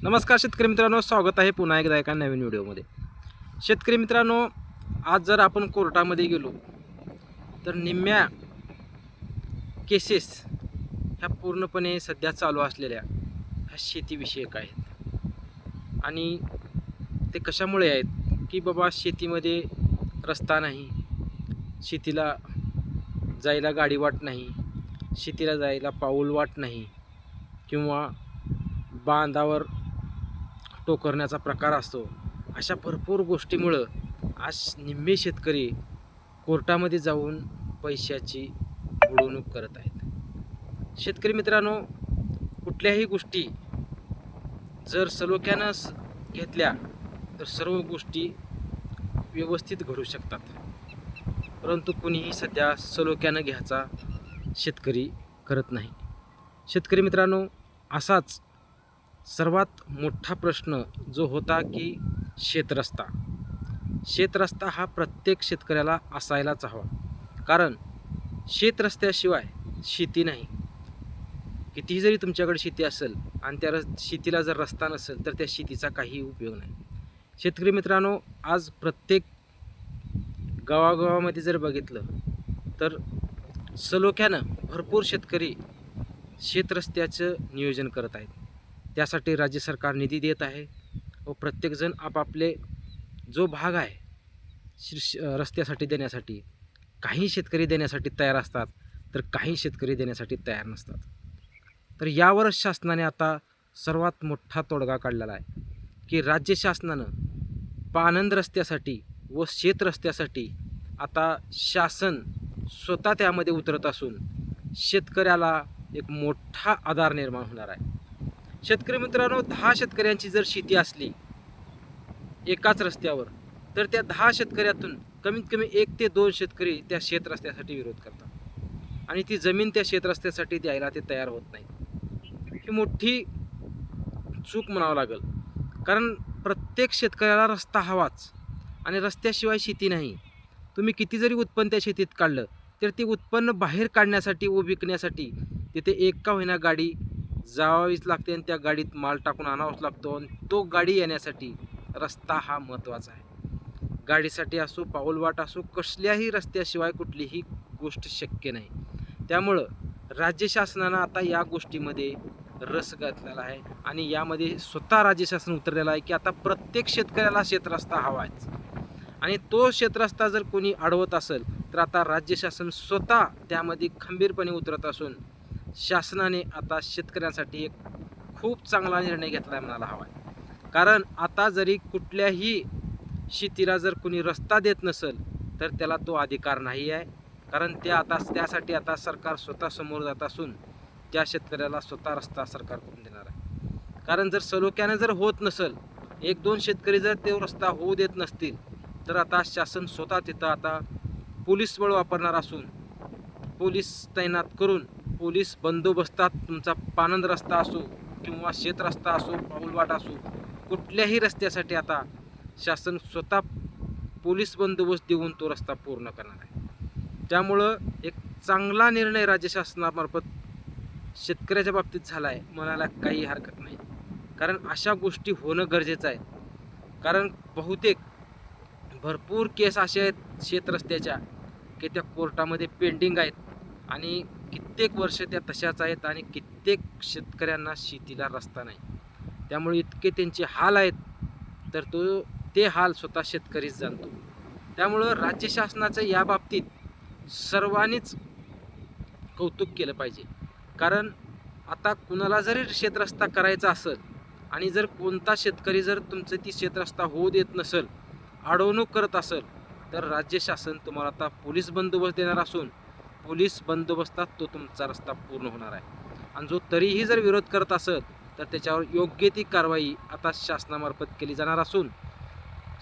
नमस्कार शेतकरी मित्रांनो स्वागत आहे पुन्हा एकदा एका नवीन व्हिडिओमध्ये. शेतकरी मित्रांनो आज जर आपण कोर्टामध्ये गेलो तर निम्म्या केसेस ह्या पूर्णपणे सध्या चालू असलेल्या ह्या शेतीविषयक आहेत. आणि ते कशामुळे आहेत? की बाबा शेतीमध्ये रस्ता नाही शेतीला जायला गाडी वाट नाही शेतीला जायला पाऊल वाट नाही किंवा बांधावर टोकरण्याचा प्रकार असतो. अशा भरपूर गोष्टीमुळं आज निम्मे शेतकरी कोर्टामध्ये जाऊन पैशाची बुडवणूक करत आहेत. शेतकरी मित्रांनो कुठल्याही गोष्टी जर सलोख्यानं घेतल्या तर सर्व गोष्टी व्यवस्थित घडू शकतात. परंतु कुणीही सध्या सलोख्यानं घ्यायचा शेतकरी करत नाही. शेतकरी मित्रांनो असाच सर्वात मोठा प्रश्न जो होता की शेतरस्ता. शेतरस्ता हा प्रत्येक शेतकऱ्याला असायलाच हवा. कारण शेतरस्त्याशिवाय शेती नाही. कितीही जरी तुमच्याकडे शेती असेल आणि त्या रस शेतीला जर रस्ता नसेल तर त्या शेतीचा काही उपयोग नाही. शेतकरी मित्रांनो आज प्रत्येक गावागावामध्ये जर बघितलं तर सलोख्यानं भरपूर शेतकरी शेतरस्त्याचं नियोजन करत आहेत. त्यासाठी राज्य सरकार निधी देत आहे व प्रत्येकजण आपापले जो भाग आहे शीर्ष श- रस्त्यासाठी देण्यासाठी काही शेतकरी देण्यासाठी तयार असतात तर काही शेतकरी देण्यासाठी तयार नसतात. तर यावरच शासनाने आता सर्वात मोठा तोडगा काढलेला आहे की राज्य शासनानं पानंद रस्त्यासाठी व शेत रस्त्यासाठी आता शासन स्वतः त्यामध्ये उतरत असून शेतकऱ्याला एक मोठा आधार निर्माण होणार आहे. शेतकरी मित्रांनो दहा शेतकऱ्यांची जर शेती असली एकाच रस्त्यावर तर त्या दहा शेतकऱ्यातून कमीत कमी एक ते दोन शेतकरी त्या शेत रस्त्यासाठी विरोध करतात. आणि ती जमीन त्या शेत रस्त्यासाठी द्यायला ते तयार होत नाही ही मोठी चूक म्हणावं लागेल. कारण प्रत्येक शेतकऱ्याला रस्ता हवाच आणि रस्त्याशिवाय शेती नाही. तुम्ही किती जरी उत्पन्न त्या शेतीत काढलं तर ते उत्पन्न बाहेर काढण्यासाठी व विकण्यासाठी तिथे एक का होईना गाडी जावावीच लागते आणि त्या गाडीत माल टाकून आणावाच लागतो आणि तो गाडी येण्यासाठी रस्ता हा महत्त्वाचा आहे. गाडीसाठी असो पाऊलवाट असो कसल्याही रस्त्याशिवाय कुठलीही गोष्ट शक्य नाही. त्यामुळं राज्य शासनानं आता या गोष्टीमध्ये रस घातलेला आहे आणि यामध्ये स्वतः राज्य शासन उतरलेलं आहे की आता प्रत्येक शेतकऱ्याला शेतरस्ता हवा आहे. आणि तो शेतरस्ता जर कोणी अडवत असेल तर आता राज्य शासन स्वतः त्यामध्ये खंबीरपणे उतरत असून शासनाने आता शेतकऱ्यांसाठी एक खूप चांगला निर्णय घेतला आहे म्हणायला हवा आहे. कारण आता जरी कुठल्याही शेतीला जर कोणी रस्ता देत नसेल तर त्याला तो अधिकार नाही आहे कारण ते आता त्यासाठी आता सरकार स्वतः समोर जात असून त्या शेतकऱ्याला स्वतः रस्ता सरकार करून देणार आहे. कारण जर सलोख्यानं जर होत नसेल एक दोन शेतकरी जर ते रस्ता होऊ देत नसतील तर आता शासन स्वतः तिथं आता पोलीस बळ वापरणार असून पोलीस तैनात करून पोलीस बंदोबस्तात तुमचा पानंद रस्ता असो किंवा शेत रस्ता असो पाऊलवाट असो कुठल्याही रस्त्यासाठी आता शासन स्वतः पोलीस बंदोबस्त देऊन तो रस्ता पूर्ण करणार आहे. त्यामुळं एक चांगला निर्णय राज्य शासनामार्फत शेतकऱ्याच्या बाबतीत झाला आहे म्हणायला काही हरकत नाही. कारण अशा गोष्टी होणं गरजेचं आहे. कारण बहुतेक भरपूर केस असे आहेत शेतरस्त्याच्या की त्या कोर्टामध्ये पेंडिंग आहेत आणि कित्येक वर्ष त्या तशाच आहेत आणि कित्येक शेतकऱ्यांना शेतीला रस्ता नाही. त्यामुळे इतके त्यांचे हाल आहेत तर तो ते हाल स्वतः शेतकरीच जाणतो. त्यामुळं राज्य शासनाचं या बाबतीत सर्वांनीच कौतुक केलं पाहिजे. कारण आता कुणाला जरी शेतरस्ता करायचा असेल आणि जर कोणता शेतकरी जर तुमचं ती शेतरस्ता होऊ देत नसेल अडवणूक करत असेल तर राज्य शासन तुम्हाला आता पोलीस बंदोबस्त देणार असून पोलीस बंदोबस्तात तो तुमचा रस्ता पूर्ण होणार आहे. आणि जो तरीही जर विरोध करत असेल तर त्याच्यावर योग्य ती कारवाई आता शासनामार्फत केली जाणार असून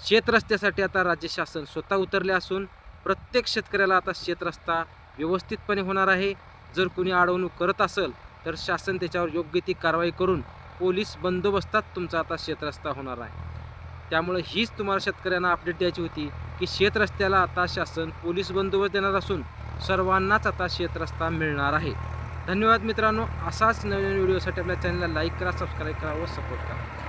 शेतरस्त्यासाठी आता राज्य शासन स्वतः उतरले असून प्रत्येक शेतकऱ्याला आता शेतरस्ता व्यवस्थितपणे होणार आहे. जर कुणी अडवणूक करत असेल तर शासन त्याच्यावर योग्य ती कारवाई करून पोलीस बंदोबस्तात तुमचा आता शेतरस्ता होणार आहे. त्यामुळे हीच तुम्हाला शेतकऱ्यांना अपडेट द्यायची होती की शेतरस्त्याला आता शासन पोलीस बंदोबस्त देणार असून सर्वांनाच आता शेतरस्ता मिळणार आहे. धन्यवाद मित्रांनो. असाच नवीन व्हिडिओसाठी आपल्या चॅनलला लाईक करा सबस्क्राईब करा व सपोर्ट करा.